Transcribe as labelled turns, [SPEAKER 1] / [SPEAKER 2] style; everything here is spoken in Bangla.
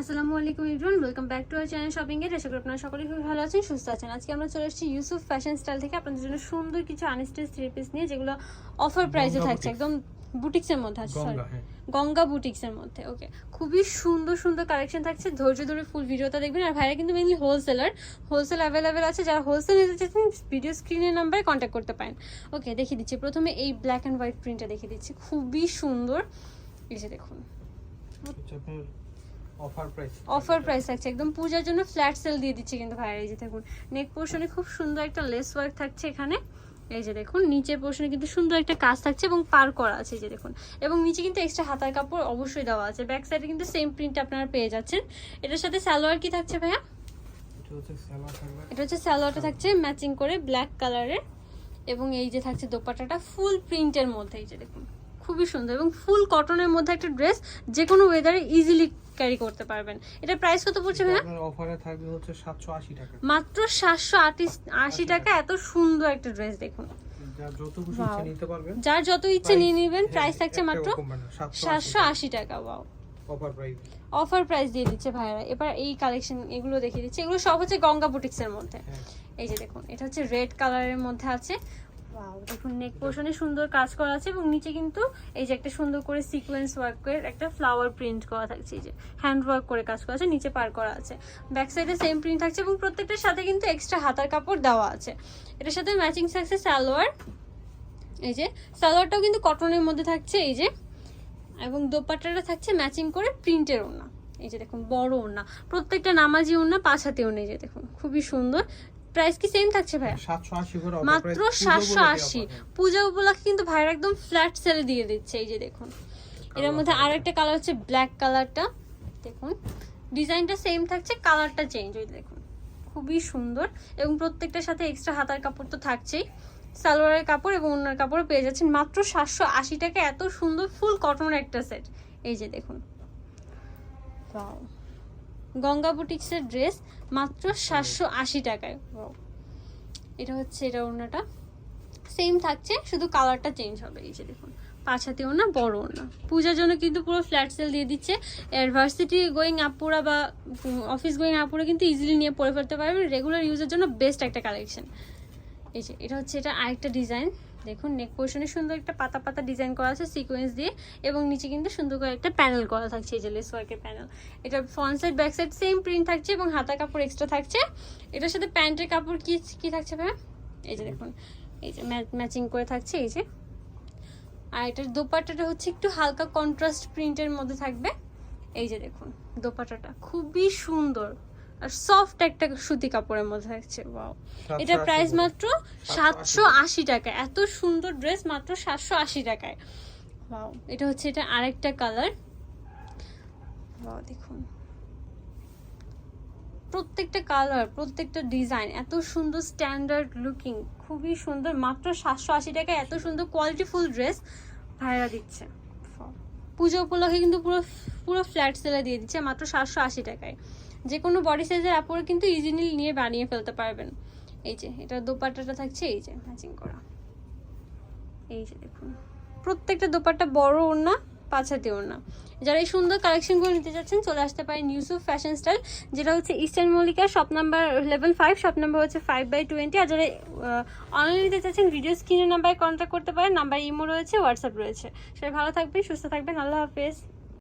[SPEAKER 1] আসসালামু আলাইকুম everyone welcome back to our channel shopping এর আশা করি আপনারা সকলেই খুব ভালো আছেন সুস্থ আছেন। আজকে আমরা চলে এসেছি ইউসুফ ফ্যাশন স্টাইল থেকে আপনাদের জন্য সুন্দর কিছু আনস্টেজ থ্রি পিস নিয়ে যেগুলো অফার প্রাইসে থাকছে। একদম বুটিক্সের মধ্যে আছে সরি
[SPEAKER 2] গঙ্গা হ্যাঁ।
[SPEAKER 1] বুটিক্সের মধ্যে ওকে খুবই সুন্দর সুন্দর কালেকশন থাকছে। ধৈর্য ধরে ফুল ভিডিওটা দেখবেন। আর ভাইরা কিন্তু মেনলি হোলসেলার হোলসেল অ্যাভেলেবেল আছে। যারা হোলসেল নিতে চাচ্ছেন ভিডিও স্ক্রিনের নাম্বারে কন্ট্যাক্ট করতে পারেন। ওকে দেখিয়ে দিচ্ছি। প্রথমে এই ব্ল্যাক অ্যান্ড হোয়াইট প্রিন্টটা দেখিয়ে দিচ্ছি। খুবই সুন্দর। এই যে দেখুন।
[SPEAKER 2] অফার প্রাইস
[SPEAKER 1] অফার প্রাইস থাকছে একদম পূজার জন্য ফ্ল্যাট সেল দিয়ে দিচ্ছে কিন্তু ভাইয়ের এই যে দেখুন নেক পোর্শনে খুব সুন্দর একটা লেস ওয়ার্ক থাকছে এখানে। এই যে দেখুন নিচের পোর্শনে কিন্তু সুন্দর একটা কাজ থাকছে এবং পার করা আছে এই যে দেখুন। এবং নিচে কিন্তু এক্সট্রা হাতার কাপড় অবশ্যই দেওয়া আছে। ব্যাক সাইডে কিন্তু সেম প্রিন্ট আপনারা পেয়ে যাচ্ছেন। এটার সাথে সালোয়ার কি থাকছে ভাইয়া?
[SPEAKER 2] এটা হচ্ছে
[SPEAKER 1] সালোয়ারটা থাকছে ম্যাচিং করে ব্ল্যাক কালারের এবং এই যে থাকছে দোপাট্টাটা ফুল প্রিন্টের মধ্যে এই যে দেখুন। খুবই সুন্দর এবং ফুল কটনের মধ্যে একটা ড্রেস যে কোনো ওয়েদারে ইজিলি ক্যারি করতে পারবেন। এটা প্রাইস কত পড়ছে ভাইয়া?
[SPEAKER 2] অফারে থাকবে হচ্ছে 780 টাকা।
[SPEAKER 1] মাত্র সাতশো আশি টাকা এত সুন্দর একটা ড্রেস দেখুন। যার যত ইচ্ছে নিয়ে নেবেন প্রাইস থাকছে মাত্র
[SPEAKER 2] সাতশো
[SPEAKER 1] সাতশো আশি টাকা wow
[SPEAKER 2] offer price
[SPEAKER 1] offer price দিয়ে দিচ্ছে ভাইরা এবার এই কালেকশন এগুলো দেখিয়ে দিচ্ছে। এগুলো সব হচ্ছে গঙ্গা বুটিক্সের মধ্যে।
[SPEAKER 2] হ্যাঁ।
[SPEAKER 1] এই যে দেখুন এটা হচ্ছে রেড কালারের মধ্যে আছে। দেখুন নেক পোর্শনে সুন্দর কাজ করা আছে এবং নিচে কিন্তু এই যে একটা সুন্দর করে সিকোয়েন্স ওয়ার্কের একটা ফ্লাওয়ার প্রিন্ট করা থাকছে, এই যে হ্যান্ড ওয়ার্ক করে কাজ করা আছে, নিচে পার করা আছে। ব্যাক সাইডে সেম প্রিন্ট থাকছে এবং প্রত্যেকটার সাথে কিন্তু এক্সট্রা হাতার কাপড় দেওয়া আছে। এটার সাথে ম্যাচিং থাকছে সালোয়ার, এই যে সালোয়ারটাও কিন্তু কটনের মধ্যে থাকছে, এই যে, এবং দোপাট্টাটা থাকছে ম্যাচিং করে প্রিন্টের ওড়না। এই যে দেখুন, বড় ওড়না। প্রত্যেকটা নামাজি হাতে ওড়না, এই যে দেখুন, খুবই সুন্দর। প্রাইস কি সেম থাকছে ভাইয়া?
[SPEAKER 2] 780 করে
[SPEAKER 1] মাত্র
[SPEAKER 2] price, পুজো
[SPEAKER 1] সাতশো
[SPEAKER 2] উপলক্ষে
[SPEAKER 1] কিন্তু ভাইরা একদম ফ্ল্যাট সেলে দিয়ে দিচ্ছে এই যে দেখুন। এর মধ্যে আর একটা কালার হচ্ছে ব্ল্যাক কালারটা দেখুন ডিজাইনটা সেম থাকছে কালারটা চেঞ্জ ওই দেখুন। খুবই সুন্দর এবং প্রত্যেকটার সাথে এক্সট্রা হাতার কাপড় তো থাকছেই। সালোয়ারের কাপড় এবং অন্যার কাপড় পেয়ে যাচ্ছেন। মাত্র সাতশো আশি টাকা এত সুন্দর ফুল কটনের একটা সেট এই যে দেখুন. গঙ্গা বুটিক্সের ড্রেস মাত্র সাতশো আশি টাকায়। এটা হচ্ছে, এটা ওড়নাটা। সেম থাকছে, শুধু কালারটা চেঞ্জ হবে। এই যে দেখুন, পাঁচ হাতে ওড়না, বড় ওড়না। পূজার জন্য কিন্তু পুরো ফ্ল্যাট সেল দিয়ে দিচ্ছে। ভার্সিটি গোয়িং আপুরা বা অফিস গোয়িং আপুরা কিন্তু ইজিলি নিয়ে পরে ফেলতে পারবেন রেগুলার ইউজের জন্য বেস্ট একটা কালেকশন এই যে, এটা হচ্ছে, এটা আরেকটা ডিজাইন দেখুন নেক পোর্শনে সুন্দর একটা পাতা পাতা ডিজাইন করা আছে সিকোয়েন্স দিয়ে এবং নিচে কিন্তু সুন্দর করে একটা প্যানেল করা থাকছে, এই যে লেস ওয়ার্কের প্যানেল এটা front side back side same print থাকছে এবং হাতা কাপড় এক্সট্রা থাকছে। এটার সাথে প্যান্টের কাপড় কি কি থাকছে ভাই এই যে দেখুন, এই যে ম্যাচিং করে থাকছে, এই যে। আর এটার দোপাট্টাটা হচ্ছে একটু হালকা কন্ট্রাস্ট প্রিন্টের মধ্যে থাকবে। এই যে দেখুন, দোপাট্টাটা খুবই সুন্দর। আর সফট একটা সুতি কাপড়ের মধ্যে থাকছে ওয়াও এটা প্রাইস মাত্র সাতশো আশি টাকা এত সুন্দর ড্রেস মাত্র সাতশো আশি টাকায়। ওয়াও এটা হচ্ছে এটা আরেকটা কালার ওয়াও দেখুন। প্রত্যেকটা কালার প্রত্যেকটা ডিজাইন এত সুন্দর স্ট্যান্ডার্ড লুকিং খুবই সুন্দর মাত্র সাতশো আশি টাকায় এত সুন্দর কোয়ালিটিফুল ড্রেস ভাইরা দিচ্ছে. পুজো উপলক্ষে কিন্তু পুরো পুরো ফ্ল্যাট সেলে দিয়ে দিচ্ছে মাত্র সাতশো আশি টাকায়। যে কোনো বডি সাইজের আপুরে কিন্তু ইজিলি নিয়ে বানিয়ে ফেলতে পারবেন। এই যে, এটা দোপাট্টাটা থাকছে, এই যে ম্যাচিং করা। এই যে দেখুন, প্রত্যেকটা দোপাট্টা বড় ওড়না পাঁচাতে ওড়না। যারা এই সুন্দর কালেকশনগুলো নিতে যাচ্ছেন, চলে আসতে পারেন ইউসুফ ফ্যাশন স্টাইল যেটা হচ্ছে eastern Mallika shop number level five shop number হচ্ছে ফাইভ বাই টোয়েন্টি আর যারা অনলাইন নিতে চাচ্ছেন ভিডিও স্ক্রিনের নাম্বারে কন্ট্যাক্ট করতে পারেন নাম্বার ইমো রয়েছে হোয়াটসঅ্যাপ রয়েছে। সবাই ভালো থাকবেন, সুস্থ থাকবেন, আল্লাহ হাফেজ।